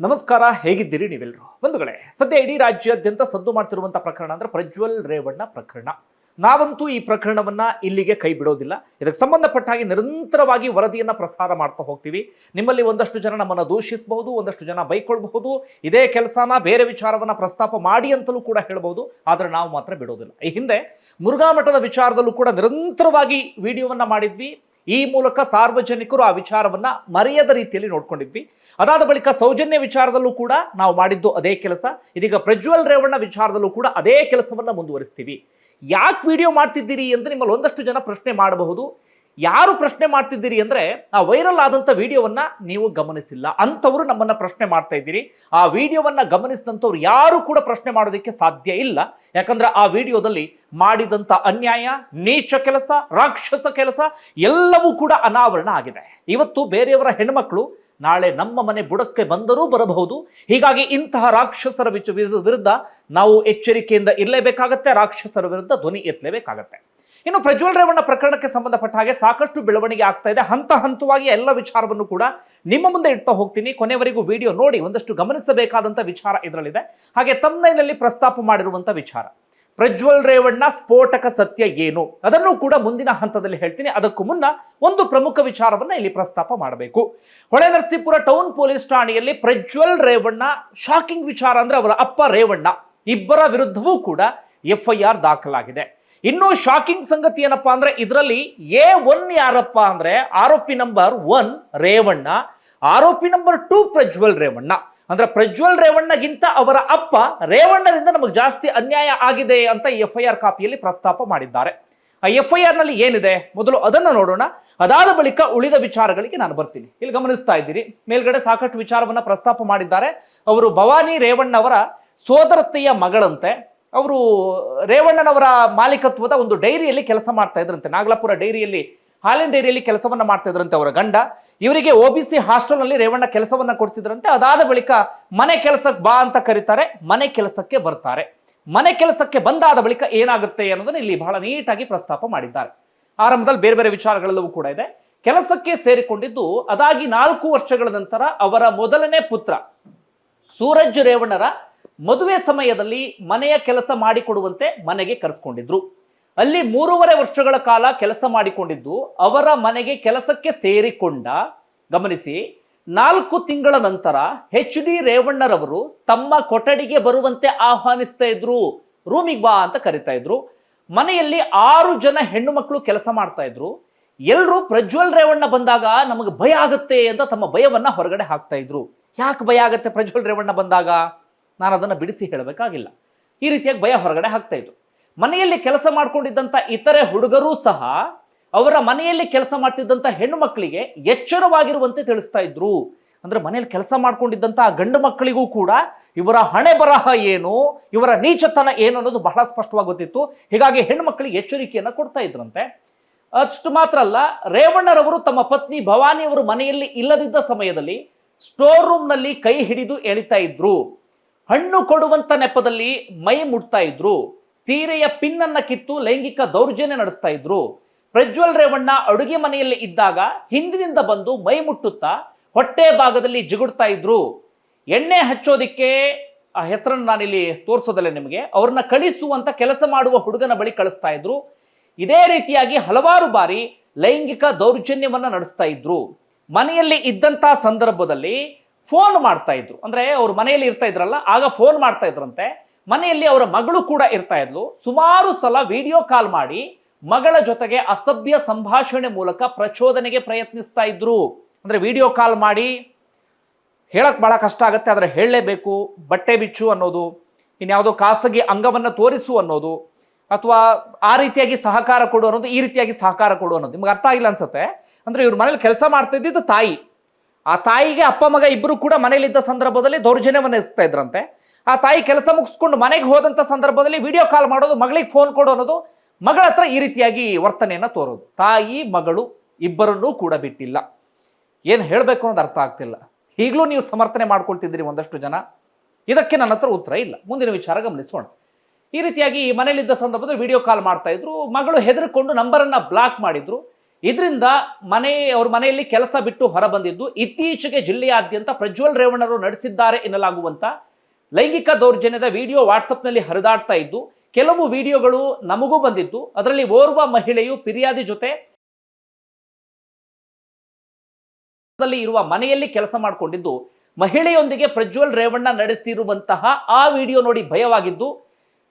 ನಮಸ್ಕಾರ. ಹೇಗಿದ್ದೀರಿ ನೀವೆಲ್ಲರೂ ಬಂಧುಗಳೇ, ಸದ್ಯ ಇಡೀ ರಾಜ್ಯಾದ್ಯಂತ ಸದ್ದು ಮಾಡ್ತಿರುವಂತಹ ಪ್ರಕರಣ ಅಂದ್ರೆ ಪ್ರಜ್ವಲ್ ರೇವಣ್ಣ ಪ್ರಕರಣ. ನಾವಂತೂ ಈ ಪ್ರಕರಣವನ್ನ ಇಲ್ಲಿಗೆ ಕೈ ಬಿಡೋದಿಲ್ಲ. ಇದಕ್ಕೆ ಸಂಬಂಧಪಟ್ಟ ಹಾಗೆ ನಿರಂತರವಾಗಿ ವರದಿಯನ್ನ ಪ್ರಸಾರ ಮಾಡ್ತಾ ಹೋಗ್ತೀವಿ. ನಿಮ್ಮಲ್ಲಿ ಒಂದಷ್ಟು ಜನ ನಮ್ಮನ್ನು ದೂಷಿಸಬಹುದು, ಒಂದಷ್ಟು ಜನ ಬೈಕೊಳ್ಬಹುದು. ಇದೇ ಕೆಲಸನ ಬೇರೆ ವಿಚಾರವನ್ನ ಪ್ರಸ್ತಾಪ ಮಾಡಿ ಅಂತಲೂ ಕೂಡ ಹೇಳಬಹುದು. ಆದ್ರೆ ನಾವು ಮಾತ್ರ ಬಿಡೋದಿಲ್ಲ. ಈ ಹಿಂದೆ ಮುರುಘಾ ಮಠದ ವಿಚಾರದಲ್ಲೂ ಕೂಡ ನಿರಂತರವಾಗಿ ವಿಡಿಯೋವನ್ನ ಮಾಡಿದ್ವಿ. ಈ ಮೂಲಕ ಸಾರ್ವಜನಿಕರು ಆ ವಿಚಾರವನ್ನ ಮರೆಯದ ರೀತಿಯಲ್ಲಿ ನೋಡ್ಕೊಂಡಿದ್ವಿ. ಅದಾದ ಬಳಿಕ ಸೌಜನ್ಯ ವಿಚಾರದಲ್ಲೂ ಕೂಡ ನಾವು ಮಾಡಿದ್ದು ಅದೇ ಕೆಲಸ. ಇದೀಗ ಪ್ರಜ್ವಲ್ ರೇವಣ್ಣ ವಿಚಾರದಲ್ಲೂ ಕೂಡ ಅದೇ ಕೆಲಸವನ್ನ ಮುಂದುವರಿಸ್ತೀವಿ. ಯಾಕೆ ವಿಡಿಯೋ ಮಾಡ್ತಿದ್ದೀರಿ ಅಂತ ನಿಮ್ಮಲ್ಲಿ ಒಂದಷ್ಟು ಜನ ಪ್ರಶ್ನೆ ಮಾಡಬಹುದು. ಯಾರು ಪ್ರಶ್ನೆ ಮಾಡ್ತಿದ್ದೀರಿ ಅಂದ್ರೆ ಆ ವೈರಲ್ ಆದಂಥ ವಿಡಿಯೋವನ್ನ ನೀವು ಗಮನಿಸಿಲ್ಲ. ಅಂಥವರು ನಮ್ಮನ್ನ ಪ್ರಶ್ನೆ ಮಾಡ್ತಾ ಇದ್ದೀರಿ. ಆ ವಿಡಿಯೋವನ್ನ ಗಮನಿಸಿದಂಥವ್ರು ಯಾರು ಕೂಡ ಪ್ರಶ್ನೆ ಮಾಡೋದಕ್ಕೆ ಸಾಧ್ಯ ಇಲ್ಲ. ಯಾಕಂದ್ರೆ ಆ ವಿಡಿಯೋದಲ್ಲಿ ಮಾಡಿದಂಥ ಅನ್ಯಾಯ, ನೀಚ ಕೆಲಸ, ರಾಕ್ಷಸ ಕೆಲಸ ಎಲ್ಲವೂ ಕೂಡ ಅನಾವರಣ ಆಗಿದೆ. ಇವತ್ತು ಬೇರೆಯವರ ಹೆಣ್ಮಕ್ಳು ನಾಳೆ ನಮ್ಮ ಮನೆ ಬುಡಕ್ಕೆ ಬಂದರೂ ಬರಬಹುದು. ಹೀಗಾಗಿ ಇಂತಹ ರಾಕ್ಷಸರ ವಿರುದ್ಧ ನಾವು ಎಚ್ಚರಿಕೆಯಿಂದ ಇರಲೇಬೇಕಾಗತ್ತೆ, ರಾಕ್ಷಸರ ವಿರುದ್ಧ ಧ್ವನಿ ಎತ್ತಲೇಬೇಕಾಗತ್ತೆ. ಇನ್ನು ಪ್ರಜ್ವಲ್ ರೇವಣ್ಣ ಪ್ರಕರಣಕ್ಕೆ ಸಂಬಂಧಪಟ್ಟ ಹಾಗೆ ಸಾಕಷ್ಟು ಬೆಳವಣಿಗೆ ಆಗ್ತಾ ಇದೆ. ಹಂತ ಹಂತವಾಗಿ ಎಲ್ಲ ವಿಚಾರವನ್ನು ಕೂಡ ನಿಮ್ಮ ಮುಂದೆ ಇಡ್ತಾ ಹೋಗ್ತೀನಿ. ಕೊನೆವರೆಗೂ ವಿಡಿಯೋ ನೋಡಿ, ಒಂದಷ್ಟು ಗಮನಿಸಬೇಕಾದಂಥ ವಿಚಾರ ಇದರಲ್ಲಿದೆ. ಹಾಗೆ ತಮ್ಮನಲ್ಲಿ ಪ್ರಸ್ತಾಪ ಮಾಡಿರುವಂಥ ವಿಚಾರ. ಪ್ರಜ್ವಲ್ ರೇವಣ್ಣ ಸ್ಫೋಟಕ ಸತ್ಯ ಏನು? ಅದನ್ನು ಕೂಡ ಮುಂದಿನ ಹಂತದಲ್ಲಿ ಹೇಳ್ತೀನಿ. ಅದಕ್ಕೂ ಮುನ್ನ ಒಂದು ಪ್ರಮುಖ ವಿಚಾರವನ್ನ ಇಲ್ಲಿ ಪ್ರಸ್ತಾಪ ಮಾಡಬೇಕು. ಹೊಳೆ ನರಸೀಪುರ ಟೌನ್ ಪೊಲೀಸ್ ಠಾಣೆಯಲ್ಲಿ ಪ್ರಜ್ವಲ್ ರೇವಣ್ಣ, ಶಾಕಿಂಗ್ ವಿಚಾರ ಅಂದ್ರೆ ಅವರ ಅಪ್ಪ ರೇವಣ್ಣ, ಇಬ್ಬರ ವಿರುದ್ಧವೂ ಕೂಡ ಎಫ್ಐಆರ್ ದಾಖಲಾಗಿದೆ. ಇನ್ನು ಶಾಕಿಂಗ್ ಸಂಗತಿ ಏನಪ್ಪಾ ಅಂದ್ರೆ ಇದರಲ್ಲಿ ಎ ಒನ್ ಯಾರಪ್ಪ ಅಂದ್ರೆ ಆರೋಪಿ ನಂಬರ್ ಒನ್ ರೇವಣ್ಣ, ಆರೋಪಿ ನಂಬರ್ ಟೂ ಪ್ರಜ್ವಲ್ ರೇವಣ್ಣ. ಅಂದ್ರೆ ಪ್ರಜ್ವಲ್ ರೇವಣ್ಣಗಿಂತ ಅವರ ಅಪ್ಪ ರೇವಣ್ಣರಿಂದ ನಮಗೆ ಜಾಸ್ತಿ ಅನ್ಯಾಯ ಆಗಿದೆ ಅಂತ ಎಫ್ ಐ ಆರ್ ಕಾಪಿಯಲ್ಲಿ ಪ್ರಸ್ತಾಪ ಮಾಡಿದ್ದಾರೆ. ಆ ಎಫ್ ಐ ಆರ್ನಲ್ಲಿ ಏನಿದೆ? ಮೊದಲು ಅದನ್ನು ನೋಡೋಣ. ಅದಾದ ಬಳಿಕ ಉಳಿದ ವಿಚಾರಗಳಿಗೆ ನಾನು ಬರ್ತೀನಿ. ಇಲ್ಲಿ ಗಮನಿಸ್ತಾ ಇದ್ದೀರಿ. ಮೇಲ್ಗಡೆ ಸಾಕಷ್ಟು ವಿಚಾರವನ್ನ ಪ್ರಸ್ತಾಪ ಮಾಡಿದ್ದಾರೆ. ಅವರು ಭವಾನಿ ರೇವಣ್ಣವರ ಸೋದರತೆಯ ಮಗಳಂತೆ ಅವರು ರೇವಣ್ಣನವರ ಮಾಲೀಕತ್ವದ ಒಂದು ಡೈರಿಯಲ್ಲಿ ಕೆಲಸ ಮಾಡ್ತಾ ಇದ್ರಂತೆ. ನಾಗಲಾಪುರ ಡೈರಿಯಲ್ಲಿ, ಹಾಲಿನ ಡೈರಿಯಲ್ಲಿ ಕೆಲಸವನ್ನ ಮಾಡ್ತಾ ಇದ್ರಂತೆ ಅವರ ಗಂಡ. ಇವರಿಗೆ ಒ ಬಿ ಸಿ ಹಾಸ್ಟೆಲ್ನಲ್ಲಿ ರೇವಣ್ಣ ಕೆಲಸವನ್ನ ಕೊಡಿಸಿದ್ರಂತೆ. ಅದಾದ ಬಳಿಕ ಮನೆ ಕೆಲಸಕ್ಕೆ ಬಾ ಅಂತ ಕರೀತಾರೆ, ಮನೆ ಕೆಲಸಕ್ಕೆ ಬರ್ತಾರೆ. ಮನೆ ಕೆಲಸಕ್ಕೆ ಬಂದಾದ ಬಳಿಕ ಏನಾಗುತ್ತೆ ಅನ್ನೋದನ್ನ ಇಲ್ಲಿ ಬಹಳ ನೀಟಾಗಿ ಪ್ರಸ್ತಾಪ ಮಾಡಿದ್ದಾರೆ. ಆರಂಭದಲ್ಲಿ ಬೇರೆ ಬೇರೆ ವಿಚಾರಗಳೆಲ್ಲವೂ ಕೂಡ ಇದೆ. ಕೆಲಸಕ್ಕೆ ಸೇರಿಕೊಂಡಿದ್ದು ಅದಾಗಿ ನಾಲ್ಕು ವರ್ಷಗಳ ನಂತರ ಅವರ ಮೊದಲನೇ ಪುತ್ರ, ಸೂರಜ್ ರೇವಣ್ಣರ ಮದುವೆ ಸಮಯದಲ್ಲಿ ಮನೆಯ ಕೆಲಸ ಮಾಡಿಕೊಡುವಂತೆ ಮನೆಗೆ ಕರೆಸ್ಕೊಂಡಿದ್ರು. ಅಲ್ಲಿ ಮೂರುವರೆ ವರ್ಷಗಳ ಕಾಲ ಕೆಲಸ ಮಾಡಿಕೊಂಡಿದ್ದು, ಅವರ ಮನೆಗೆ ಕೆಲಸಕ್ಕೆ ಸೇರಿಕೊಂಡ, ಗಮನಿಸಿ, ನಾಲ್ಕು ತಿಂಗಳ ನಂತರ ಎಚ್ ಡಿ ರೇವಣ್ಣರವರು ತಮ್ಮ ಕೊಠಡಿಗೆ ಬರುವಂತೆ ಆಹ್ವಾನಿಸ್ತಾ ಇದ್ರು. ರೂಮಿಗೆ ಬಾ ಅಂತ ಕರಿತಾ ಇದ್ರು. ಮನೆಯಲ್ಲಿ ಆರು ಜನ ಹೆಣ್ಣು ಮಕ್ಕಳು ಕೆಲಸ ಮಾಡ್ತಾ ಇದ್ರು. ಎಲ್ಲರೂ ಪ್ರಜ್ವಲ್ ರೇವಣ್ಣ ಬಂದಾಗ ನಮಗೆ ಭಯ ಆಗುತ್ತೆ ಅಂತ ತಮ್ಮ ಭಯವನ್ನ ಹೊರಗಡೆ ಹಾಕ್ತಾ ಇದ್ರು. ಯಾಕೆ ಭಯ ಆಗುತ್ತೆ ಪ್ರಜ್ವಲ್ ರೇವಣ್ಣ ಬಂದಾಗ? ನಾನು ಅದನ್ನು ಬಿಡಿಸಿ ಹೇಳಬೇಕಾಗಿಲ್ಲ. ಈ ರೀತಿಯಾಗಿ ಭಯ ಹೊರಗಡೆ ಹಾಕ್ತಾ ಇತ್ತು ಮನೆಯಲ್ಲಿ ಕೆಲಸ ಮಾಡಿಕೊಂಡಿದ್ದಂಥ ಇತರೆ ಹುಡುಗರೂ ಸಹ ಅವರ ಮನೆಯಲ್ಲಿ ಕೆಲಸ ಮಾಡ್ತಿದ್ದಂಥ ಹೆಣ್ಣು ಮಕ್ಕಳಿಗೆ ಎಚ್ಚರವಾಗಿರುವಂತೆ ತಿಳಿಸ್ತಾ ಇದ್ರು. ಅಂದ್ರೆ ಮನೆಯಲ್ಲಿ ಕೆಲಸ ಮಾಡ್ಕೊಂಡಿದ್ದಂಥ ಗಂಡು ಮಕ್ಕಳಿಗೂ ಕೂಡ ಇವರ ಹಣೆ ಬರಹ ಏನು, ಇವರ ನೀಚತನ ಏನು ಅನ್ನೋದು ಬಹಳ ಸ್ಪಷ್ಟವಾಗಿ ಗೊತ್ತಿತ್ತು. ಹೀಗಾಗಿ ಹೆಣ್ಣು ಮಕ್ಕಳಿಗೆ ಎಚ್ಚರಿಕೆಯನ್ನು ಕೊಡ್ತಾ ಇದ್ರಂತೆ. ಅಷ್ಟು ಮಾತ್ರ ಅಲ್ಲ, ರೇವಣ್ಣರವರು ತಮ್ಮ ಪತ್ನಿ ಭವಾನಿಯವರು ಮನೆಯಲ್ಲಿ ಇಲ್ಲದಿದ್ದ ಸಮಯದಲ್ಲಿ ಸ್ಟೋರ್ ರೂಮ್ನಲ್ಲಿ ಕೈ ಹಿಡಿದು ಎಳಿತಾ ಇದ್ರು. ಹಣ್ಣು ಕೊಡುವಂತ ನೆಪದಲ್ಲಿ ಮೈ ಮುಟ್ತಾ ಇದ್ರು, ಸೀರೆಯ ಪಿನ್ನನ್ನ ಕಿತ್ತು ಲೈಂಗಿಕ ದೌರ್ಜನ್ಯ ನಡೆಸ್ತಾ ಇದ್ರು. ಪ್ರಜ್ವಲ್ ರೇವಣ್ಣ ಅಡುಗೆ ಮನೆಯಲ್ಲಿ ಇದ್ದಾಗ ಹಿಂದಿನಿಂದ ಬಂದು ಮೈ ಮುಟ್ಟುತ್ತಾ ಹೊಟ್ಟೆ ಭಾಗದಲ್ಲಿ ಜಿಗುಡ್ತಾ ಇದ್ರು. ಎಣ್ಣೆ ಹಚ್ಚೋದಿಕ್ಕೆ, ಆ ಹೆಸರನ್ನು ನಾನಿಲ್ಲಿ ತೋರಿಸೋದಲ್ಲ ನಿಮಗೆ, ಅವ್ರನ್ನ ಕಳಿಸುವಂತ ಕೆಲಸ ಮಾಡುವ ಹುಡುಗನ ಬಳಿ ಕಳಿಸ್ತಾ ಇದ್ರು. ಇದೇ ರೀತಿಯಾಗಿ ಹಲವಾರು ಬಾರಿ ಲೈಂಗಿಕ ದೌರ್ಜನ್ಯವನ್ನ ನಡೆಸ್ತಾ ಇದ್ರು. ಮನೆಯಲ್ಲಿ ಇದ್ದಂತ ಸಂದರ್ಭದಲ್ಲಿ ಫೋನ್ ಮಾಡ್ತಾ ಇದ್ರು. ಅಂದ್ರೆ ಅವ್ರ ಮನೆಯಲ್ಲಿ ಇರ್ತಾ ಇದ್ರಲ್ಲ, ಆಗ ಫೋನ್ ಮಾಡ್ತಾ ಇದ್ರಂತೆ. ಮನೆಯಲ್ಲಿ ಅವರ ಮಗಳು ಕೂಡ ಇರ್ತಾ ಇದ್ಲು. ಸುಮಾರು ಸಲ ವಿಡಿಯೋ ಕಾಲ್ ಮಾಡಿ ಮಗಳ ಜೊತೆಗೆ ಅಸಭ್ಯ ಸಂಭಾಷಣೆ ಮೂಲಕ ಪ್ರಚೋದನೆಗೆ ಪ್ರಯತ್ನಿಸ್ತಾ ಇದ್ರು. ಅಂದ್ರೆ ವಿಡಿಯೋ ಕಾಲ್ ಮಾಡಿ ಹೇಳಕ್ ಬಹಳ ಕಷ್ಟ ಆಗುತ್ತೆ, ಆದರೆ ಹೇಳಲೇಬೇಕು. ಬಟ್ಟೆ ಬಿಚ್ಚು ಅನ್ನೋದು, ಇನ್ಯಾವುದೋ ಖಾಸಗಿ ಅಂಗವನ್ನು ತೋರಿಸು ಅನ್ನೋದು, ಅಥವಾ ಆ ರೀತಿಯಾಗಿ ಸಹಕಾರ ಕೊಡು ಅನ್ನೋದು, ಈ ರೀತಿಯಾಗಿ ಸಹಕಾರ ಕೊಡು ಅನ್ನೋದು. ನಿಮ್ಗೆ ಅರ್ಥ ಆಗಿಲ್ಲ ಅನ್ಸುತ್ತೆ? ಅಂದ್ರೆ ಇವ್ರ ಮನೇಲಿ ಕೆಲಸ ಮಾಡ್ತಾ ಇದ್ದಿದ್ದು ತಾಯಿ. ಆ ತಾಯಿಗೆ ಅಪ್ಪ ಮಗ ಇಬ್ಬರು ಕೂಡ ಮನೇಲಿದ್ದ ಸಂದರ್ಭದಲ್ಲಿ ದೌರ್ಜನ್ಯವನ್ನು ಎಸ್ತಾ ಇದ್ರಂತೆ. ಆ ತಾಯಿ ಕೆಲಸ ಮುಗಿಸ್ಕೊಂಡು ಮನೆಗೆ ಹೋದಂಥ ಸಂದರ್ಭದಲ್ಲಿ ವಿಡಿಯೋ ಕಾಲ್ ಮಾಡೋದು, ಮಗಳಿಗೆ ಫೋನ್ ಕೊಡು ಅನ್ನೋದು ಮಗಳ ಹತ್ರ ಈ ರೀತಿಯಾಗಿ ವರ್ತನೆಯನ್ನು ತೋರೋದು. ತಾಯಿ, ಮಗಳು ಇಬ್ಬರನ್ನೂ ಕೂಡ ಬಿಟ್ಟಿಲ್ಲ. ಏನು ಹೇಳಬೇಕು ಅನ್ನೋದು ಅರ್ಥ ಆಗ್ತಿಲ್ಲ. ಈಗಲೂ ನೀವು ಸಮರ್ಥನೆ ಮಾಡ್ಕೊಳ್ತಿದ್ದೀರಿ ಒಂದಷ್ಟು ಜನ. ಇದಕ್ಕೆ ನನ್ನ ಹತ್ರ ಉತ್ತರ ಇಲ್ಲ. ಮುಂದಿನ ವಿಚಾರ ಗಮನಿಸೋಣ. ಈ ರೀತಿಯಾಗಿ ಮನೇಲಿದ್ದ ಸಂದರ್ಭದಲ್ಲಿ ವಿಡಿಯೋ ಕಾಲ್ ಮಾಡ್ತಾ ಇದ್ರು. ಮಗಳು ಹೆದರ್ಕೊಂಡು ನಂಬರನ್ನು ಬ್ಲಾಕ್ ಮಾಡಿದ್ರು. ಇದರಿಂದ ಮನೆ, ಅವ್ರ ಮನೆಯಲ್ಲಿ ಕೆಲಸ ಬಿಟ್ಟು ಹೊರ ಬಂದಿದ್ದು ಇತ್ತೀಚೆಗೆ ಜಿಲ್ಲೆಯಾದ್ಯಂತ ಪ್ರಜ್ವಲ್ ರೇವಣ್ಣರು ನಡೆಸಿದ್ದಾರೆ ಎನ್ನಲಾಗುವಂತ ಲೈಂಗಿಕ ದೌರ್ಜನ್ಯದ ವಿಡಿಯೋ ವಾಟ್ಸಪ್ನಲ್ಲಿ ಹರಿದಾಡ್ತಾ ಇದ್ದು, ಕೆಲವು ವಿಡಿಯೋಗಳು ನಮಗೂ ಬಂದಿದ್ದು, ಅದರಲ್ಲಿ ಓರ್ವ ಮಹಿಳೆಯು ಫಿರ್ಯಾದಿ ಜೊತೆ ಇರುವ ಮನೆಯಲ್ಲಿ ಕೆಲಸ ಮಾಡಿಕೊಂಡಿದ್ದು, ಮಹಿಳೆಯೊಂದಿಗೆ ಪ್ರಜ್ವಲ್ ರೇವಣ್ಣ ನಡೆಸಿರುವಂತಹ ಆ ವಿಡಿಯೋ ನೋಡಿ ಭಯವಾಗಿದ್ದು,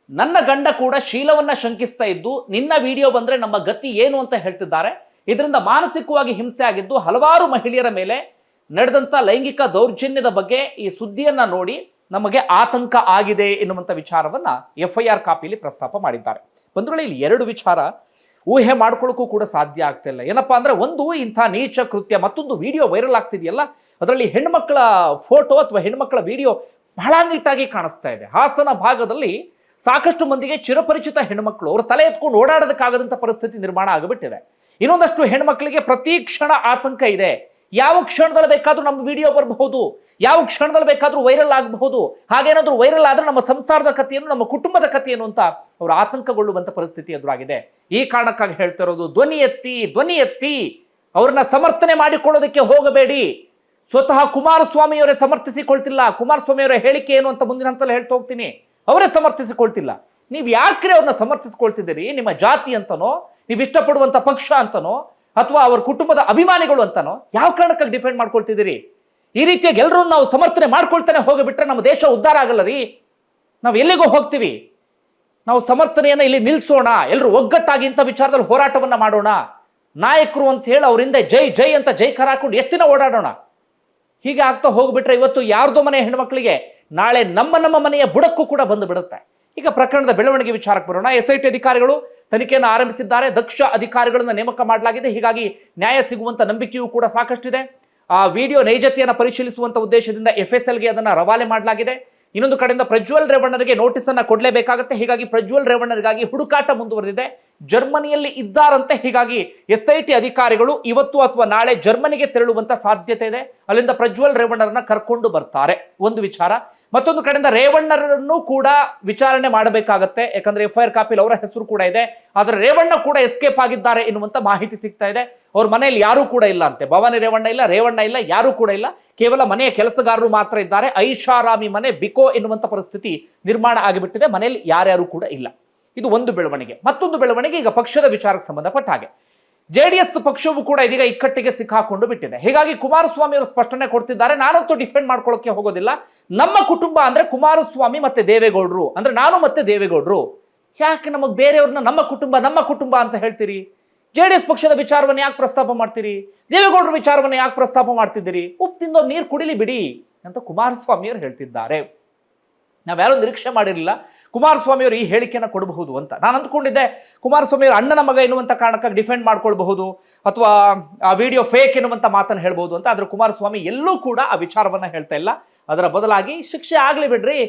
ನನ್ನ ಗಂಡ ಕೂಡ ಶೀಲವನ್ನ ಶಂಕಿಸ್ತಾ ಇದ್ದು, ನಿನ್ನ ವಿಡಿಯೋ ಬಂದ್ರೆ ನಮ್ಮ ಗತಿ ಏನು ಅಂತ ಹೇಳ್ತಿದ್ದಾರೆ. ಇದರಿಂದ ಮಾನಸಿಕವಾಗಿ ಹಿಂಸೆ ಆಗಿದ್ದು ಹಲವಾರು ಮಹಿಳೆಯರ ಮೇಲೆ ನಡೆದಂತ ಲೈಂಗಿಕ ದೌರ್ಜನ್ಯದ ಬಗ್ಗೆ ಈ ಸುದ್ದಿಯನ್ನು ನೋಡಿ ನಮಗೆ ಆತಂಕ ಆಗಿದೆ ಎನ್ನುವಂಥ ವಿಚಾರವನ್ನು ಎಫ್ ಐ ಆರ್ ಕಾಪಿಯಲ್ಲಿ ಪ್ರಸ್ತಾಪ ಮಾಡಿದ್ದಾರೆ. ಬಂಧುಗಳೇ ಇಲ್ಲಿ ಎರಡು ವಿಚಾರ ಊಹೆ ಮಾಡ್ಕೊಳ್ಳೋಕ್ಕೂ ಕೂಡ ಸಾಧ್ಯ ಆಗ್ತಿಲ್ಲ ಏನಪ್ಪಾ ಅಂದ್ರೆ ಒಂದು ಇಂಥ ನೀಚ ಕೃತ್ಯ, ಮತ್ತೊಂದು ವಿಡಿಯೋ ವೈರಲ್ ಆಗ್ತಿದೆಯಲ್ಲ, ಅದರಲ್ಲಿ ಹೆಣ್ಮಕ್ಳ ಫೋಟೋ ಅಥವಾ ಹೆಣ್ಮಕ್ಳ ವಿಡಿಯೋ ಬಹಳ ನೀಟಾಗಿ ಕಾಣಿಸ್ತಾ ಇದೆ. ಹಾಸನ ಭಾಗದಲ್ಲಿ ಸಾಕಷ್ಟು ಮಂದಿಗೆ ಚಿರಪರಿಚಿತ ಹೆಣ್ಮಕ್ಳು, ಅವ್ರ ತಲೆ ಎತ್ಕೊಂಡು ಓಡಾಡೋದಕ್ಕಾಗದಂಥ ಪರಿಸ್ಥಿತಿ ನಿರ್ಮಾಣ ಆಗಿಬಿಟ್ಟಿದೆ. ಇನ್ನೊಂದಷ್ಟು ಹೆಣ್ಮಕ್ಳಿಗೆ ಪ್ರತಿ ಕ್ಷಣ ಆತಂಕ ಇದೆ. ಯಾವ ಕ್ಷಣದಲ್ಲಿ ಬೇಕಾದರೂ ನಮ್ಮ ವಿಡಿಯೋ ಬರಬಹುದು, ಯಾವ ಕ್ಷಣದಲ್ಲಿ ಬೇಕಾದ್ರೂ ವೈರಲ್ ಆಗಬಹುದು ಹಾಗೇನಾದ್ರೂ ವೈರಲ್ ಆದ್ರೆ ನಮ್ಮ ಸಂಸಾರದ ಕಥೆಯನ್ನು, ನಮ್ಮ ಕುಟುಂಬದ ಕಥೆಯನ್ನು ಅಂತ ಅವರು ಆತಂಕಗೊಳ್ಳುವಂತ ಪರಿಸ್ಥಿತಿ ಎದುರಾಗಿದೆ. ಈ ಕಾರಣಕ್ಕಾಗಿ ಹೇಳ್ತಾ ಇರೋದು, ಧ್ವನಿ ಎತ್ತಿ ಧ್ವನಿ ಎತ್ತಿ, ಅವ್ರನ್ನ ಸಮರ್ಥನೆ ಮಾಡಿಕೊಳ್ಳೋದಕ್ಕೆ ಹೋಗಬೇಡಿ. ಸ್ವತಃ ಕುಮಾರಸ್ವಾಮಿ ಅವರೇ ಸಮರ್ಥಿಸಿಕೊಳ್ತಿಲ್ಲ. ಕುಮಾರಸ್ವಾಮಿ ಅವರ ಹೇಳಿಕೆ ಏನು ಅಂತ ಮುಂದಿನ ಹಂತಲ್ಲಿ ಹೇಳ್ತಾ ಹೋಗ್ತೀನಿ. ಅವರೇ ಸಮರ್ಥಿಸಿಕೊಳ್ತಿಲ್ಲ. ನೀವು ಯಾಕ್ರೆ ಅವ್ರನ್ನ ಸಮರ್ಥಿಸಿಕೊಳ್ತಿದ್ದೀರಿ? ನಿಮ್ಮ ಜಾತಿ ಅಂತನೋ ನೀವು ಇಷ್ಟಪಡುವಂಥ ಪಕ್ಷ ಅಂತನೋ ಅಥವಾ ಅವ್ರ ಕುಟುಂಬದ ಅಭಿಮಾನಿಗಳು ಅಂತನೋ ಯಾವ ಕಾರಣಕ್ಕಾಗಿ ಡಿಫೆಂಡ್ ಮಾಡ್ಕೊಳ್ತಿದ್ದೀರಿ? ಈ ರೀತಿಯಾಗಿ ಎಲ್ಲರೂ ನಾವು ಸಮರ್ಥನೆ ಮಾಡ್ಕೊಳ್ತಾನೆ ಹೋಗಿಬಿಟ್ರೆ ನಮ್ಮ ದೇಶ ಉದ್ಧಾರ ಆಗಲ್ಲ ರೀ. ನಾವು ಎಲ್ಲಿಗೋ ಹೋಗ್ತೀವಿ. ನಾವು ಸಮರ್ಥನೆಯನ್ನು ಇಲ್ಲಿ ನಿಲ್ಲಿಸೋಣ ಎಲ್ಲರೂ ಒಗ್ಗಟ್ಟಾಗಿ ಇಂಥ ವಿಚಾರದಲ್ಲಿ ಹೋರಾಟವನ್ನು ಮಾಡೋಣ. ನಾಯಕರು ಅಂತ ಹೇಳಿ ಅವರಿಂದ ಜೈ ಜೈ ಅಂತ ಜೈಕಾರ ಹಾಕೊಂಡು ಎಷ್ಟು ದಿನ ಓಡಾಡೋಣ? ಹೀಗೆ ಆಗ್ತಾ ಹೋಗ್ಬಿಟ್ರೆ ಇವತ್ತು ಯಾರ್ದೋ ಮನೆ ಹೆಣ್ಮಕ್ಳಿಗೆ ನಾಳೆ ನಮ್ಮ ನಮ್ಮ ಮನೆಯ ಬುಡಕ್ಕೂ ಕೂಡ ಬಂದು ಬಿಡುತ್ತೆ. ಈಗ ಪ್ರಕರಣದ ಬೆಳವಣಿಗೆ ವಿಚಾರಕ್ಕೆ ಬರೋಣ. ಎಸ್ ಐ ಟಿ ಅಧಿಕಾರಿಗಳು ತನಿಖೆಯನ್ನು ಆರಂಭಿಸಿದ್ದಾರೆ. ದಕ್ಷ ಅಧಿಕಾರಿಗಳನ್ನು ನೇಮಕ ಮಾಡಲಾಗಿದೆ. ಹೀಗಾಗಿ ನ್ಯಾಯ ಸಿಗುವಂತ ನಂಬಿಕೆಯೂ ಕೂಡ ಸಾಕಷ್ಟಿದೆ. ಆ ವಿಡಿಯೋ ನೈಜತೆಯನ್ನು ಪರಿಶೀಲಿಸುವಂತ ಉದ್ದೇಶದಿಂದ ಎಫ್ ಎಸ್ ಎಲ್ಗೆ ಅದನ್ನು ರವಾನೆ ಮಾಡಲಾಗಿದೆ. ಇನ್ನೊಂದು ಕಡೆಯಿಂದ ಪ್ರಜ್ವಲ್ ರೇವಣ್ಣರಿಗೆ ನೋಟಿಸ್ ಅನ್ನ ಕೊಡಲೇಬೇಕಾಗುತ್ತೆ. ಹೀಗಾಗಿ ಪ್ರಜ್ವಲ್ ರೇವಣ್ಣರಿಗಾಗಿ ಹುಡುಕಾಟ ಮುಂದುವರೆದಿದೆ. ಜರ್ಮನಿಯಲ್ಲಿ ಇದ್ದಾರಂತೆ. ಹೀಗಾಗಿ ಎಸ್ ಐ ಟಿ ಅಧಿಕಾರಿಗಳು ಇವತ್ತು ಅಥವಾ ನಾಳೆ ಜರ್ಮನಿಗೆ ತೆರಳುವಂತ ಸಾಧ್ಯತೆ ಇದೆ. ಅಲ್ಲಿಂದ ಪ್ರಜ್ವಲ್ ರೇವಣ್ಣರನ್ನ ಕರ್ಕೊಂಡು ಬರ್ತಾರೆ. ಒಂದು ವಿಚಾರ. ಮತ್ತೊಂದು ಕಡೆಯಿಂದ ರೇವಣ್ಣರನ್ನು ಕೂಡ ವಿಚಾರಣೆ ಮಾಡಬೇಕಾಗತ್ತೆ. ಯಾಕಂದ್ರೆ ಎಫ್ ಐ ಆರ್ ಕಾಪಿಲ್ ಅವರ ಹೆಸರು ಕೂಡ ಇದೆ. ಆದ್ರೆ ರೇವಣ್ಣ ಕೂಡ ಎಸ್ಕೇಪ್ ಆಗಿದ್ದಾರೆ ಎನ್ನುವಂತ ಮಾಹಿತಿ ಸಿಗ್ತಾ ಇದೆ. ಅವ್ರ ಮನೆಯಲ್ಲಿ ಯಾರೂ ಕೂಡ ಇಲ್ಲ ಅಂತೆ. ಭವಾನಿ ರೇವಣ್ಣ ಇಲ್ಲ ರೇವಣ್ಣ ಇಲ್ಲ, ಯಾರೂ ಕೂಡ ಇಲ್ಲ. ಕೇವಲ ಮನೆಯ ಕೆಲಸಗಾರರು ಮಾತ್ರ ಇದ್ದಾರೆ. ಐಷಾರಾಮಿ ಮನೆ ಬಿಕೋ ಎನ್ನುವಂತ ಪರಿಸ್ಥಿತಿ ನಿರ್ಮಾಣ ಆಗಿಬಿಟ್ಟಿದೆ. ಮನೆಯಲ್ಲಿ ಯಾರ್ಯಾರು ಕೂಡ ಇಲ್ಲ. ಇದು ಒಂದು ಬೆಳವಣಿಗೆ. ಮತ್ತೊಂದು ಬೆಳವಣಿಗೆ ಈಗ ಪಕ್ಷದ ವಿಚಾರಕ್ಕೆ ಸಂಬಂಧಪಟ್ಟ ಹಾಗೆ. ಜೆ ಡಿ ಎಸ್ ಪಕ್ಷವು ಕೂಡ ಇದೀಗ ಇಕ್ಕಟ್ಟಿಗೆ ಸಿಕ್ಕಾಕೊಂಡು ಬಿಟ್ಟಿದೆ. ಹೀಗಾಗಿ ಕುಮಾರಸ್ವಾಮಿ ಅವರು ಸ್ಪಷ್ಟನೆ ಕೊಡ್ತಿದ್ದಾರೆ. ನಾನಂತೂ ಡಿಫೆಂಡ್ ಮಾಡ್ಕೊಳ್ಳೋಕೆ ಹೋಗೋದಿಲ್ಲ. ನಮ್ಮ ಕುಟುಂಬ ಅಂದ್ರೆ ಕುಮಾರಸ್ವಾಮಿ ಮತ್ತೆ ದೇವೇಗೌಡರು. ಅಂದ್ರೆ ನಾನು ಮತ್ತೆ ದೇವೇಗೌಡರು. ಯಾಕೆ ನಮಗೆ ಬೇರೆಯವ್ರನ್ನ ನಮ್ಮ ಕುಟುಂಬ ನಮ್ಮ ಕುಟುಂಬ ಅಂತ ಹೇಳ್ತೀರಿ? ಜೆ ಡಿ ಎಸ್ ಪಕ್ಷದ ವಿಚಾರವನ್ನು ಯಾಕೆ ಪ್ರಸ್ತಾಪ ಮಾಡ್ತೀರಿ? ದೇವೇಗೌಡರ ವಿಚಾರವನ್ನು ಯಾಕೆ ಪ್ರಸ್ತಾಪ ಮಾಡ್ತಿದ್ದೀರಿ? ಉಪ್ಪು ತಿಂದೋ ನೀರು ಕುಡಿಲಿ ಬಿಡಿ ಅಂತ ಕುಮಾರಸ್ವಾಮಿ ಅವರು ಹೇಳ್ತಿದ್ದಾರೆ. ನಾವ್ಯಾರೂ ನಿರೀಕ್ಷೆ ಮಾಡಿರಲಿಲ್ಲ. ಕುಮಾರಸ್ವಾಮಿಯವರು ಈ ಹೇಳಿಕೆಯನ್ನು ಕೊಡಬಹುದು ಅಂತ. ನಾನು ಅಂದ್ಕೊಂಡಿದ್ದೆ ಕುಮಾರಸ್ವಾಮಿ ಅವರು ಅಣ್ಣನ ಮಗ ಎನ್ನುವಂಥ ಕಾರಣಕ್ಕಾಗಿ ಡಿಫೆಂಡ್ ಮಾಡ್ಕೊಳ್ಬಹುದು ಅಥವಾ ಆ ವಿಡಿಯೋ ಫೇಕ್ ಎನ್ನುವಂಥ ಮಾತನ್ನು ಹೇಳ್ಬೋದು ಅಂತ. ಆದರೆ ಕುಮಾರಸ್ವಾಮಿ ಎಲ್ಲೂ ಕೂಡ ಆ ವಿಚಾರವನ್ನು ಹೇಳ್ತಾ ಇಲ್ಲ. ಅದರ ಬದಲಾಗಿ ಶಿಕ್ಷೆ ಆಗಲಿ ಬಿಡ್ರಿ,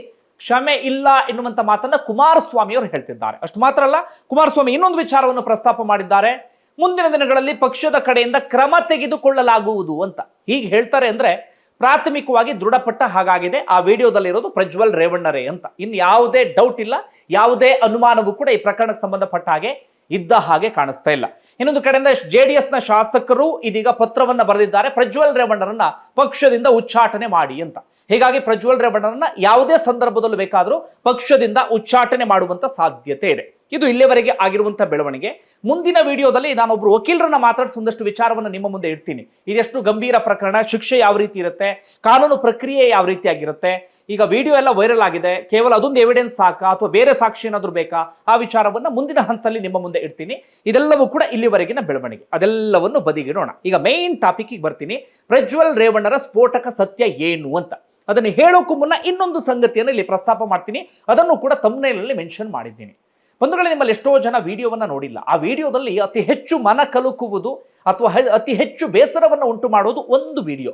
ಕ್ಷಮೆ ಇಲ್ಲ ಎನ್ನುವಂಥ ಮಾತನ್ನು ಕುಮಾರಸ್ವಾಮಿಯವರು ಹೇಳ್ತಿದ್ದಾರೆ. ಅಷ್ಟು ಮಾತ್ರ ಅಲ್ಲ, ಕುಮಾರಸ್ವಾಮಿ ಇನ್ನೊಂದು ವಿಚಾರವನ್ನು ಪ್ರಸ್ತಾಪ ಮಾಡಿದ್ದಾರೆ. ಮುಂದಿನ ದಿನಗಳಲ್ಲಿ ಪಕ್ಷದ ಕಡೆಯಿಂದ ಕ್ರಮ ತೆಗೆದುಕೊಳ್ಳಲಾಗುವುದು ಅಂತ. ಹೀಗೆ ಹೇಳ್ತಾರೆ ಅಂದ್ರೆ ಪ್ರಾಥಮಿಕವಾಗಿ ದೃಢಪಟ್ಟ ಹಾಗಾಗಿದೆ. ಆ ವಿಡಿಯೋದಲ್ಲಿರೋದು ಪ್ರಜ್ವಲ್ ರೇವಣ್ಣರೇ ಅಂತ. ಇನ್ನು ಯಾವುದೇ ಡೌಟ್ ಇಲ್ಲ, ಯಾವುದೇ ಅನುಮಾನವೂ ಕೂಡ ಈ ಪ್ರಕರಣಕ್ಕೆ ಸಂಬಂಧಪಟ್ಟ ಹಾಗೆ ಇದ್ದ ಹಾಗೆ ಕಾಣಿಸ್ತಾ ಇಲ್ಲ. ಇನ್ನೊಂದು ಕಡೆಯಿಂದ ಜೆ ಡಿ ಎಸ್ನ ಶಾಸಕರು ಇದೀಗ ಪತ್ರವನ್ನ ಬರೆದಿದ್ದಾರೆ. ಪ್ರಜ್ವಲ್ ರೇವಣ್ಣರನ್ನ ಪಕ್ಷದಿಂದ ಉಚ್ಚಾಟನೆ ಮಾಡಿ ಅಂತ. ಹೀಗಾಗಿ ಪ್ರಜ್ವಲ್ ರೇವಣ್ಣರನ್ನ ಯಾವುದೇ ಸಂದರ್ಭದಲ್ಲೂ ಬೇಕಾದರೂ ಪಕ್ಷದಿಂದ ಉಚ್ಚಾಟನೆ ಮಾಡುವಂತ ಸಾಧ್ಯತೆ ಇದೆ. ಇದು ಇಲ್ಲಿವರೆಗೆ ಆಗಿರುವಂತಹ ಬೆಳವಣಿಗೆ. ಮುಂದಿನ ವಿಡಿಯೋದಲ್ಲಿ ನಾನೊಬ್ರು ವಕೀಲರನ್ನ ಮಾತಾಡಿಸಿ ಒಂದಷ್ಟು ವಿಚಾರವನ್ನು ನಿಮ್ಮ ಮುಂದೆ ಇಡ್ತೀನಿ. ಇದೆಷ್ಟು ಗಂಭೀರ ಪ್ರಕರಣ, ಶಿಕ್ಷೆ ಯಾವ ರೀತಿ ಇರುತ್ತೆ, ಕಾನೂನು ಪ್ರಕ್ರಿಯೆ ಯಾವ ರೀತಿಯಾಗಿರುತ್ತೆ ಈಗ ವಿಡಿಯೋ ಎಲ್ಲ ವೈರಲ್ ಆಗಿದೆ, ಕೇವಲ ಅದೊಂದು ಎವಿಡೆನ್ಸ್ ಸಾಕಾ ಅಥವಾ ಬೇರೆ ಸಾಕ್ಷಿ ಏನಾದರೂ ಬೇಕಾ, ಆ ವಿಚಾರವನ್ನ ಮುಂದಿನ ಹಂತದಲ್ಲಿ ನಿಮ್ಮ ಮುಂದೆ ಇಡ್ತೀನಿ. ಇದೆಲ್ಲವೂ ಕೂಡ ಇಲ್ಲಿವರೆಗಿನ ಬೆಳವಣಿಗೆ. ಅದೆಲ್ಲವನ್ನು ಬದಿಗಿಡೋಣ. ಈಗ ಮೈನ್ ಟಾಪಿಕ್ಗೆ ಬರ್ತೀನಿ. ಪ್ರಜ್ವಲ್ ರೇವಣ್ಣರ ಸ್ಫೋಟಕ ಸತ್ಯ ಏನು ಅಂತ. ಅದನ್ನು ಹೇಳೋಕ್ಕೂ ಮುನ್ನ ಇನ್ನೊಂದು ಸಂಗತಿಯನ್ನು ಇಲ್ಲಿ ಪ್ರಸ್ತಾಪ ಮಾಡ್ತೀನಿ. ಅದನ್ನು ಕೂಡ ತಮ್ಮನೇಲಲ್ಲಿ ಮೆನ್ಷನ್ ಮಾಡಿದ್ದೀನಿ. ಬಂಧುಗಳೇ ನಿಮ್ಮಲ್ಲಿ ಎಷ್ಟೋ ಜನ ವಿಡಿಯೋವನ್ನು ನೋಡಿಲ್ಲ. ಆ ವಿಡಿಯೋದಲ್ಲಿ ಅತಿ ಹೆಚ್ಚು ಮನ ಕಲುಕುವುದು ಅಥವಾ ಅತಿ ಹೆಚ್ಚು ಬೇಸರವನ್ನು ಉಂಟು ಮಾಡುವುದು ಒಂದು ವಿಡಿಯೋ.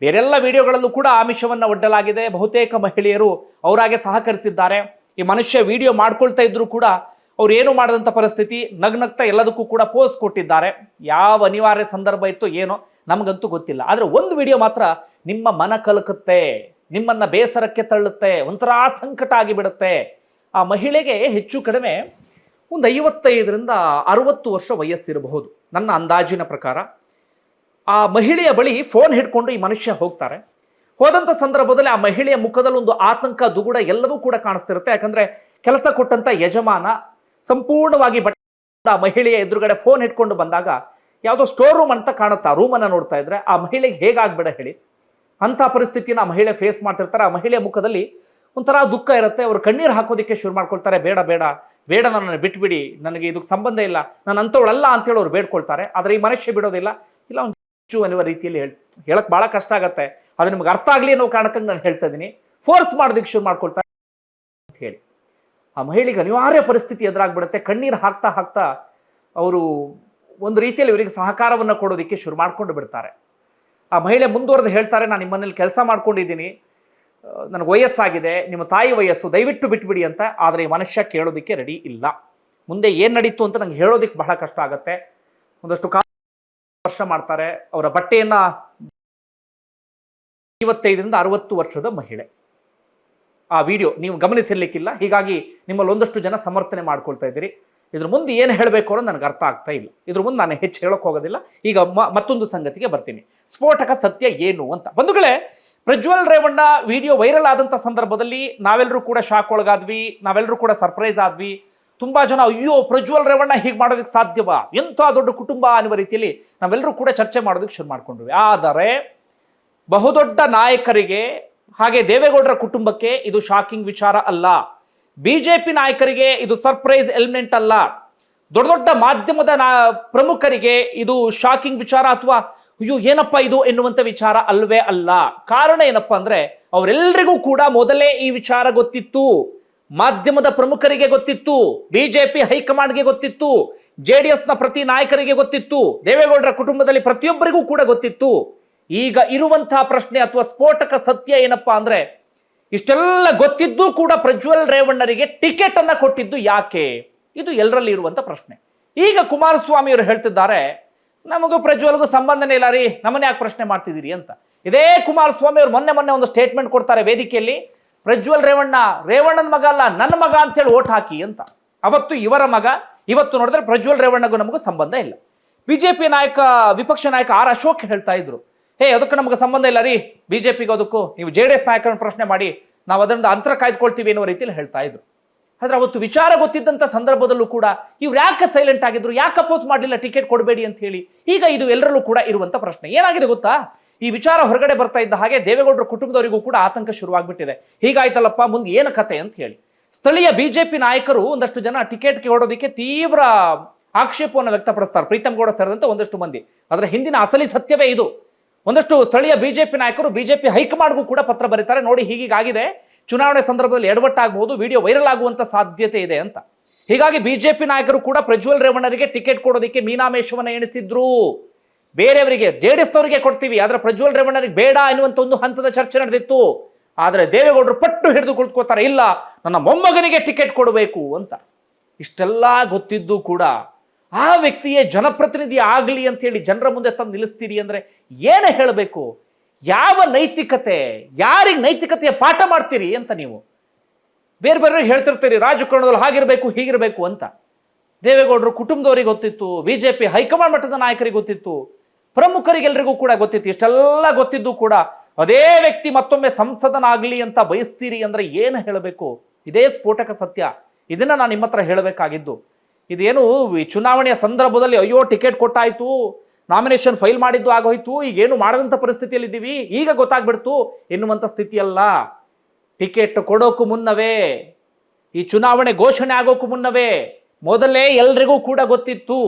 ಬೇರೆಲ್ಲ ವಿಡಿಯೋಗಳಲ್ಲೂ ಕೂಡ ಆಮಿಷವನ್ನು ಒಡ್ಡಲಾಗಿದೆ. ಬಹುತೇಕ ಮಹಿಳೆಯರು ಅವರಾಗೆ ಸಹಕರಿಸಿದ್ದಾರೆ. ಈ ಮನುಷ್ಯ ವಿಡಿಯೋ ಮಾಡ್ಕೊಳ್ತಾ ಇದ್ರು ಕೂಡ ಅವ್ರು ಏನು ಮಾಡಿದಂಥ ಪರಿಸ್ಥಿತಿ, ನಗ್ನಗ್ತ ಎಲ್ಲದಕ್ಕೂ ಕೂಡ ಪೋಸ್ ಕೊಟ್ಟಿದ್ದಾರೆ. ಯಾವ ಅನಿವಾರ್ಯ ಸಂದರ್ಭ ಇತ್ತು ಏನೋ ನಮಗಂತೂ ಗೊತ್ತಿಲ್ಲ. ಆದರೆ ಒಂದು ವಿಡಿಯೋ ಮಾತ್ರ ನಿಮ್ಮ ಮನ ಕಲಕುತ್ತೆ, ನಿಮ್ಮನ್ನು ಬೇಸರಕ್ಕೆ ತಳ್ಳುತ್ತೆ, ಒಂಥರ ಸಂಕಟ ಆಗಿಬಿಡುತ್ತೆ. ಆ ಮಹಿಳೆಗೆ ಹೆಚ್ಚು ಕಡಿಮೆ ಒಂದು ಐವತ್ತೈದರಿಂದ ಅರುವತ್ತು ವರ್ಷ ವಯಸ್ಸಿರಬಹುದು. ನನ್ನ ಅಂದಾಜಿನ ಪ್ರಕಾರ ಆ ಮಹಿಳೆಯ ಬಳಿ ಫೋನ್ ಹಿಡ್ಕೊಂಡು ಈ ಮನುಷ್ಯ ಹೋಗ್ತಾರೆ. ಹೋದಂಥ ಸಂದರ್ಭದಲ್ಲಿ ಆ ಮಹಿಳೆಯ ಮುಖದಲ್ಲಿ ಒಂದು ಆತಂಕ, ದುಗುಡ ಎಲ್ಲವೂ ಕೂಡ ಕಾಣಿಸ್ತಿರುತ್ತೆ. ಯಾಕಂದರೆ ಕೆಲಸ ಕೊಟ್ಟಂಥ ಯಜಮಾನ ಸಂಪೂರ್ಣವಾಗಿ ಬಟ್ ಆ ಮಹಿಳೆಯ ಎದುರುಗಡೆ ಫೋನ್ ಹಿಡ್ಕೊಂಡು ಬಂದಾಗ ಯಾವುದೋ ಸ್ಟೋರ್ ರೂಮ್ ಅಂತ ಕಾಣುತ್ತೆ ಆ ರೂಮನ್ನು ನೋಡ್ತಾ ಇದ್ರೆ ಆ ಮಹಿಳೆಗೆ ಹೇಗಾಗ್ಬೇಡ ಹೇಳಿ. ಅಂಥ ಪರಿಸ್ಥಿತಿನ ಆ ಮಹಿಳೆ ಫೇಸ್ ಮಾಡ್ತಿರ್ತಾರೆ. ಆ ಮಹಿಳೆಯ ಮುಖದಲ್ಲಿ ಒಂಥರ ದುಃಖ ಇರುತ್ತೆ. ಅವರು ಕಣ್ಣೀರು ಹಾಕೋದಕ್ಕೆ ಶುರು ಮಾಡ್ಕೊಳ್ತಾರೆ. ಬೇಡ ಬೇಡ ಬೇಡ ನನ್ನನ್ನು ಬಿಟ್ಬಿಡಿ. ನನಗೆ ಇದಕ್ಕೆ ಸಂಬಂಧ ಇಲ್ಲ. ನಾನು ಅಂಥವಳಲ್ಲ ಅಂತೇಳಿ ಅವ್ರು ಬೇಡ್ಕೊಳ್ತಾರೆ. ಆದರೆ ಈ ಮನುಷ್ಯ ಬಿಡೋದಿಲ್ಲ. ಇಲ್ಲ, ಒಂದು ಚು ಅನ್ನುವ ರೀತಿಯಲ್ಲಿ ಹೇಳಿ ಹೇಳಕ್ಕೆ ಭಾಳ ಕಷ್ಟ ಆಗುತ್ತೆ. ಅದು ನಿಮ್ಗೆ ಅರ್ಥ ಆಗಲಿ ಅನ್ನೋ ಕಾರಣಕ್ಕೆ ನಾನು ಹೇಳ್ತಾ ಇದ್ದೀನಿ. ಫೋರ್ಸ್ ಮಾಡೋದಕ್ಕೆ ಶುರು ಮಾಡ್ಕೊಳ್ತಾರೆ ಅಂತ ಹೇಳಿ. ಆ ಮಹಿಳೆಗೆ ಅನಿವಾರ್ಯ ಪರಿಸ್ಥಿತಿ ಎದುರಾಗ್ಬಿಡುತ್ತೆ. ಕಣ್ಣೀರು ಹಾಕ್ತಾ ಹಾಕ್ತಾ ಅವರು ಒಂದು ರೀತಿಯಲ್ಲಿ ಇವರಿಗೆ ಸಹಕಾರವನ್ನು ಕೊಡೋದಕ್ಕೆ ಶುರು ಮಾಡ್ಕೊಂಡು ಬಿಡ್ತಾರೆ. ಆ ಮಹಿಳೆ ಮುಂದುವರೆದು ಹೇಳ್ತಾರೆ, ನಾನು ನಿಮ್ಮನೇಲಿ ಕೆಲಸ ಮಾಡ್ಕೊಂಡಿದ್ದೀನಿ. ನನಗೆ ವಯಸ್ಸಾಗಿದೆ, ನಿಮ್ಮ ತಾಯಿ ವಯಸ್ಸು, ದಯವಿಟ್ಟು ಬಿಟ್ಬಿಡಿ ಅಂತ, ಆದರೆ ಈ ಮನುಷ್ಯ ಕೇಳೋದಕ್ಕೆ ರೆಡಿ ಇಲ್ಲ. ಮುಂದೆ ಏನು ನಡೀತು ಅಂತ ನಂಗೆ ಹೇಳೋದಕ್ಕೆ ಬಹಳ ಕಷ್ಟ ಆಗುತ್ತೆ. ಒಂದಷ್ಟು ಕಾ ವರ್ಷ ಮಾಡ್ತಾರೆ. ಅವರ ಬಟ್ಟೆಯನ್ನ ಐವತ್ತೈದರಿಂದ ಅರವತ್ತು ವರ್ಷದ ಮಹಿಳೆ. ಆ ವಿಡಿಯೋ ನೀವು ಗಮನಿಸಿರ್ಲಿಕ್ಕಿಲ್ಲ. ಹೀಗಾಗಿ ನಿಮ್ಮಲ್ಲಿ ಒಂದಷ್ಟು ಜನ ಸಮರ್ಥನೆ ಮಾಡ್ಕೊಳ್ತಾ ಇದ್ದೀರಿ. ಇದ್ರ ಮುಂದೆ ಏನು ಹೇಳಬೇಕು ಅನ್ನೋದು ನನಗೆ ಅರ್ಥ ಆಗ್ತಾ ಇಲ್ಲ. ಇದ್ರ ಮುಂದೆ ನಾನು ಹೆಚ್ಚು ಹೇಳೋಕೆ ಹೋಗೋದಿಲ್ಲ. ಈಗ ಮತ್ತೊಂದು ಸಂಗತಿಗೆ ಬರ್ತೀನಿ. ಸ್ಫೋಟಕ ಸತ್ಯ ಏನು ಅಂತ. ಬಂಧುಗಳೇ ಪ್ರಜ್ವಲ್ ರೇವಣ್ಣ ವಿಡಿಯೋ ವೈರಲ್ ಆದಂಥ ಸಂದರ್ಭದಲ್ಲಿ ನಾವೆಲ್ಲರೂ ಕೂಡ ಶಾಕ್ ಒಳಗಾದ್ವಿ, ನಾವೆಲ್ಲರೂ ಕೂಡ ಸರ್ಪ್ರೈಸ್ ಆದ್ವಿ. ತುಂಬಾ ಜನ, ಅಯ್ಯೋ, ಪ್ರಜ್ವಲ್ ರೇವಣ್ಣ ಹೀಗೆ ಮಾಡೋದಕ್ಕೆ ಸಾಧ್ಯವಾ? ಎಂಥ ದೊಡ್ಡ ಕುಟುಂಬ ಅನ್ನುವ ರೀತಿಯಲ್ಲಿ ನಾವೆಲ್ಲರೂ ಕೂಡ ಚರ್ಚೆ ಮಾಡೋದಕ್ಕೆ ಶುರು ಮಾಡ್ಕೊಂಡ್ವಿ. ಆದರೆ, ಬಹುದೊಡ್ಡ ನಾಯಕರಿಗೆ, ಹಾಗೆ ದೇವೇಗೌಡರ ಕುಟುಂಬಕ್ಕೆ ಇದು ಶಾಕಿಂಗ್ ವಿಚಾರ ಅಲ್ಲ. ಬಿಜೆಪಿ ನಾಯಕರಿಗೆ ಇದು ಸರ್ಪ್ರೈಸ್ ಎಲಿಮೆಂಟ್ ಅಲ್ಲ. ದೊಡ್ಡ ದೊಡ್ಡ ಮಾಧ್ಯಮದ ಪ್ರಮುಖರಿಗೆ ಇದು ಶಾಕಿಂಗ್ ವಿಚಾರ ಅಥವಾ ಅಯ್ಯೋ, ಏನಪ್ಪ ಇದು ಎನ್ನುವಂಥ ವಿಚಾರ ಅಲ್ವೇ ಅಲ್ಲ. ಕಾರಣ ಏನಪ್ಪ ಅಂದ್ರೆ ಅವರೆಲ್ಲರಿಗೂ ಕೂಡ ಮೊದಲೇ ಈ ವಿಚಾರ ಗೊತ್ತಿತ್ತು. ಮಾಧ್ಯಮದ ಪ್ರಮುಖರಿಗೆ ಗೊತ್ತಿತ್ತು ಬಿಜೆಪಿ ಹೈಕಮಾಂಡ್ಗೆ ಗೊತ್ತಿತ್ತು ಜೆ ಡಿ ಎಸ್ನ ಪ್ರತಿ ನಾಯಕರಿಗೆ ಗೊತ್ತಿತ್ತು, ದೇವೇಗೌಡರ ಕುಟುಂಬದಲ್ಲಿ ಪ್ರತಿಯೊಬ್ಬರಿಗೂ ಕೂಡ ಗೊತ್ತಿತ್ತು. ಈಗ ಇರುವಂತಹ ಪ್ರಶ್ನೆ ಅಥವಾ ಸ್ಫೋಟಕ ಸತ್ಯ ಏನಪ್ಪಾ ಅಂದ್ರೆ, ಇಷ್ಟೆಲ್ಲ ಗೊತ್ತಿದ್ದು ಕೂಡ ಪ್ರಜ್ವಲ್ ರೇವಣ್ಣರಿಗೆ ಟಿಕೆಟ್ ಅನ್ನ ಕೊಟ್ಟಿದ್ದು ಯಾಕೆ? ಇದು ಎಲ್ಲರಲ್ಲಿ ಇರುವಂತ ಪ್ರಶ್ನೆ. ಈಗ ಕುಮಾರಸ್ವಾಮಿ ಅವರು ಹೇಳ್ತಿದ್ದಾರೆ ನಮಗೂ ಪ್ರಜ್ವಲ್ಗೂ ಸಂಬಂಧನೇ ಇಲ್ಲ ರೀ. ನಮ್ಮನ್ನ ಯಾಕೆ ಪ್ರಶ್ನೆ ಮಾಡ್ತಿದ್ದೀರಿ ಅಂತ. ಇದೇ ಕುಮಾರಸ್ವಾಮಿ ಅವರು ಮೊನ್ನೆ ಮೊನ್ನೆ ಒಂದು ಸ್ಟೇಟ್ಮೆಂಟ್ ಕೊಡ್ತಾರೆ ವೇದಿಕೆಯಲ್ಲಿ. ಪ್ರಜ್ವಲ್ ರೇವಣ್ಣ, ರೇವಣ್ಣನ ಮಗ ಅಲ್ಲ, ನನ್ನ ಮಗ ಅಂತೇಳಿ ಓಟ್ ಹಾಕಿ ಅಂತ. ಅವತ್ತು ಇವರ ಮಗ, ಇವತ್ತು ನೋಡಿದ್ರೆ ಪ್ರಜ್ವಲ್ ರೇವಣ್ಣಗೂ ನಮಗೂ ಸಂಬಂಧ ಇಲ್ಲ. ಬಿಜೆಪಿ ನಾಯಕ, ವಿಪಕ್ಷ ನಾಯಕ ಆರ್ ಅಶೋಕ್ ಹೇಳ್ತಾ ಇದ್ರು. ಹೇ, ಅದಕ್ಕೆ ನಮಗೆ ಸಂಬಂಧ ಇಲ್ಲ ರೀ. ಬಿಜೆಪಿಗೆ ಅದಕ್ಕೂ. ನೀವು ಜೆ ಡಿ ನಾಯಕರನ್ನ ಪ್ರಶ್ನೆ ಮಾಡಿ, ನಾವು ಅದರಿಂದ ಅಂತರ ಕಾಯ್ದುಕೊಳ್ತೀವಿ ಅನ್ನೋ ರೀತಿಯಲ್ಲಿ ಹೇಳ್ತಾ ಇದ್ರು. ಆದ್ರೆ ಅವತ್ತು ವಿಚಾರ ಗೊತ್ತಿದ್ದಂಥ ಸಂದರ್ಭದಲ್ಲೂ ಕೂಡ ಇವ್ರು ಯಾಕೆ ಸೈಲೆಂಟ್ ಆಗಿದ್ರು, ಯಾಕೆ ಅಪೋಸ್ ಮಾಡಲಿಲ್ಲ ಟಿಕೆಟ್ ಕೊಡಬೇಡಿ ಅಂತ ಹೇಳಿ ಈಗ ಇದು ಎಲ್ಲರಲ್ಲೂ ಕೂಡ ಇರುವಂತ ಪ್ರಶ್ನೆ. ಏನಾಗಿದೆ ಗೊತ್ತಾ? ಈ ವಿಚಾರ ಹೊರಗಡೆ ಬರ್ತಾ ಇದ್ದ ಹಾಗೆ ದೇವೇಗೌಡರ ಕುಟುಂಬದವರಿಗೂ ಕೂಡ ಆತಂಕ ಶುರುವಾಗ್ಬಿಟ್ಟಿದೆ. ಹೀಗಾಯ್ತಲ್ಲಪ್ಪ, ಮುಂದೆ ಏನು ಕತೆ ಅಂತ ಹೇಳಿ. ಸ್ಥಳೀಯ ಬಿಜೆಪಿ ನಾಯಕರು ಒಂದಷ್ಟು ಜನ ಟಿಕೆಟ್ಗೆ ಹೊಡೋದಕ್ಕೆ ತೀವ್ರ ಆಕ್ಷೇಪವನ್ನು ವ್ಯಕ್ತಪಡಿಸ್ತಾರೆ. ಪ್ರೀತಮ್ ಗೌಡ ಸೇರಿದಂತೆ ಒಂದಷ್ಟು ಮಂದಿ. ಅದರ ಹಿಂದಿನ ಅಸಲಿ ಸತ್ಯವೇ ಇದು. ಒಂದಷ್ಟು ಸ್ಥಳೀಯ ಬಿಜೆಪಿ ನಾಯಕರು ಬಿಜೆಪಿ ಹೈಕಮಾಂಡ್ಗೂ ಕೂಡ ಪತ್ರ ಬರೀತಾರೆ. ನೋಡಿ ಹೀಗೀಗಾಗಿದೆ. ಚುನಾವಣೆ ಸಂದರ್ಭದಲ್ಲಿ ಎಡವಟ್ಟಾಗಬಹುದು, ವಿಡಿಯೋ ವೈರಲ್ ಆಗುವಂತ ಸಾಧ್ಯತೆ ಇದೆ ಅಂತ. ಹೀಗಾಗಿ ಬಿಜೆಪಿ ನಾಯಕರು ಕೂಡ ಪ್ರಜ್ವಲ್ ರೇವಣ್ಣರಿಗೆ ಟಿಕೆಟ್ ಕೊಡೋದಕ್ಕೆ ಮೀನಾಮೇಶವನ್ನು ಎಣಿಸಿದ್ರು. ಬೇರೆಯವರಿಗೆ ಜೆ ಡಿ ಎಸ್ನವರಿಗೆ ಕೊಡ್ತೀವಿ, ಆದರೆ ಪ್ರಜ್ವಲ್ ರೇವಣ್ಣರಿಗೆ ಬೇಡ ಎನ್ನುವಂತ ಒಂದು ಹಂತದ ಚರ್ಚೆ ನಡೆದಿತ್ತು. ಆದರೆ ದೇವೇಗೌಡರು ಪಟ್ಟು ಹಿಡಿದು ಕುಳಿತುಕೋತಾರೆ ಇಲ್ಲ, ನನ್ನ ಮೊಮ್ಮಗನಿಗೆ ಟಿಕೆಟ್ ಕೊಡಬೇಕು ಅಂತ. ಇಷ್ಟೆಲ್ಲ ಗೊತ್ತಿದ್ದು ಕೂಡ ಆ ವ್ಯಕ್ತಿಯೇ ಜನಪ್ರತಿನಿಧಿ ಆಗಲಿ ಅಂತ ಹೇಳಿ ಜನರ ಮುಂದೆ ತಂದು ನಿಲ್ಲಿಸ್ತೀರಿ ಅಂದ್ರೆ ಏನೇ ಹೇಳಬೇಕು? ಯಾವ ನೈತಿಕತೆ, ಯಾರಿಗೆ ನೈತಿಕತೆಯ ಪಾಠ ಮಾಡ್ತೀರಿ ಅಂತ ನೀವು? ಬೇರೆ ಬೇರೆ ಹೇಳ್ತಿರ್ತೀರಿ, ರಾಜಕಾರಣದಲ್ಲಿ ಹಾಗಿರಬೇಕು, ಹೀಗಿರಬೇಕು ಅಂತ. ದೇವೇಗೌಡರು ಕುಟುಂಬದವರಿಗೆ ಗೊತ್ತಿತ್ತು ಬಿ ಜೆ ಪಿ ಹೈಕಮಾಂಡ್ ಮಟ್ಟದ ನಾಯಕರಿಗೆ ಗೊತ್ತಿತ್ತು ಪ್ರಮುಖರಿಗೆಲ್ಲರಿಗೂ ಕೂಡ ಗೊತ್ತಿತ್ತು, ಇಷ್ಟೆಲ್ಲ ಗೊತ್ತಿದ್ದು ಕೂಡ ಅದೇ ವ್ಯಕ್ತಿ ಮತ್ತೊಮ್ಮೆ ಸಂಸದನಾಗಲಿ ಅಂತ ಬಯಸ್ತೀರಿ ಅಂದರೆ ಏನು ಹೇಳಬೇಕು? ಇದೇ ಸ್ಫೋಟಕ ಸತ್ಯ. ಇದನ್ನು ನಾನು ನಿಮ್ಮ ಹತ್ರ ಹೇಳಬೇಕಾಗಿದ್ದು. ಇದೇನು ಚುನಾವಣೆಯ ಸಂದರ್ಭದಲ್ಲಿ ಅಯ್ಯೋ ಟಿಕೆಟ್ ಕೊಟ್ಟಾಯ್ತು ನಾಮಿನೇಷನ್ ಫೈಲ್ ಮಾಡಿದ್ದು ಆಗೋಯ್ತು ಈಗ ಏನು ಮಾಡದಂಥ ಪರಿಸ್ಥಿತಿಯಲ್ಲಿ ಇದ್ದೀವಿ ಈಗ ಗೊತ್ತಾಗ್ಬಿಡ್ತು ಎನ್ನುವಂಥ ಸ್ಥಿತಿಯಲ್ಲ. ಟಿಕೆಟ್ ಕೊಡೋಕು ಮುನ್ನವೇ, ಈ ಚುನಾವಣೆ ಘೋಷಣೆ ಆಗೋಕು ಮುನ್ನವೇ, ಮೊದಲೇ ಎಲ್ರಿಗೂ ಕೂಡ ಗೊತ್ತಿತ್ತು,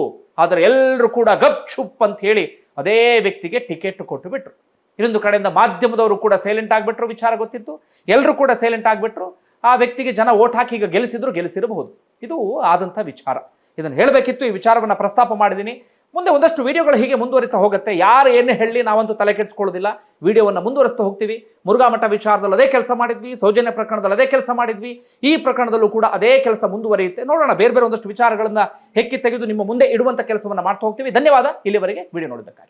ಆದರೆ ಎಲ್ಲರೂ ಕೂಡ ಗಪ್ ಚುಪ್ ಅಂತ ಹೇಳಿ ಅದೇ ವ್ಯಕ್ತಿಗೆ ಟಿಕೆಟ್ ಕೊಟ್ಟು ಬಿಟ್ರು. ಇನ್ನೊಂದು ಕಡೆಯಿಂದ ಮಾಧ್ಯಮದವರು ಕೂಡ ಸೈಲೆಂಟ್ ಆಗಿಬಿಟ್ರು, ವಿಚಾರ ಗೊತ್ತಿತ್ತು ಎಲ್ಲರೂ ಕೂಡ ಸೈಲೆಂಟ್ ಆಗಿಬಿಟ್ರು, ಆ ವ್ಯಕ್ತಿಗೆ ಜನ ಓಟ್ ಹಾಕಿ ಈಗ ಗೆಲ್ಲಿಸಿದ್ರು ಗೆಲ್ಲಿಸಿರಬಹುದು ಇದು ಆದಂಥ ವಿಚಾರ. ಇದನ್ನು ಹೇಳಬೇಕಿತ್ತು, ಈ ವಿಚಾರವನ್ನು ಪ್ರಸ್ತಾಪ ಮಾಡಿದ್ದೀನಿ. ಮುಂದೆ ಒಂದಷ್ಟು ವಿಡಿಯೋಗಳು ಹೀಗೆ ಮುಂದುವರಿತಾ ಹೋಗುತ್ತೆ. ಯಾರು ಏನೇ ಹೇಳಿ ನಾವಂತೂ ತಲೆ ಕೆಡಿಸ್ಕೊಳ್ಳೋದಿಲ್ಲ. ವಿಡಿಯೋವನ್ನು ಮುಂದುವರಿಸ್ತಾ ಹೋಗ್ತೀವಿ. ಮುರುಘಾಮಠ ವಿಚಾರದಲ್ಲಿ ಅದೇ ಕೆಲಸ ಮಾಡಿದ್ವಿ. ಸೌಜನ್ಯ ಪ್ರಕರಣದಲ್ಲಿ ಅದೇ ಕೆಲಸ ಮಾಡಿದ್ವಿ. ಈ ಪ್ರಕರಣದಲ್ಲೂ ಕೂಡ ಅದೇ ಕೆಲಸ ಮುಂದುವರಿಯುತ್ತೆ. ನೋಡೋಣ, ಬೇರೆ ಬೇರೆ ಒಂದಷ್ಟು ವಿಚಾರಗಳನ್ನು ಹೆಕ್ಕಿ ತೆಗೆದು ನಿಮ್ಮ ಮುಂದೆ ಇಡುವಂಥ ಕೆಲಸವನ್ನು ಮಾಡ್ತಾ ಹೋಗ್ತೀವಿ. ಧನ್ಯವಾದ. ಇಲ್ಲಿವರೆಗೆ ವಿಡಿಯೋ ನೋಡಿದ್ದಕ್ಕಾಗಿ.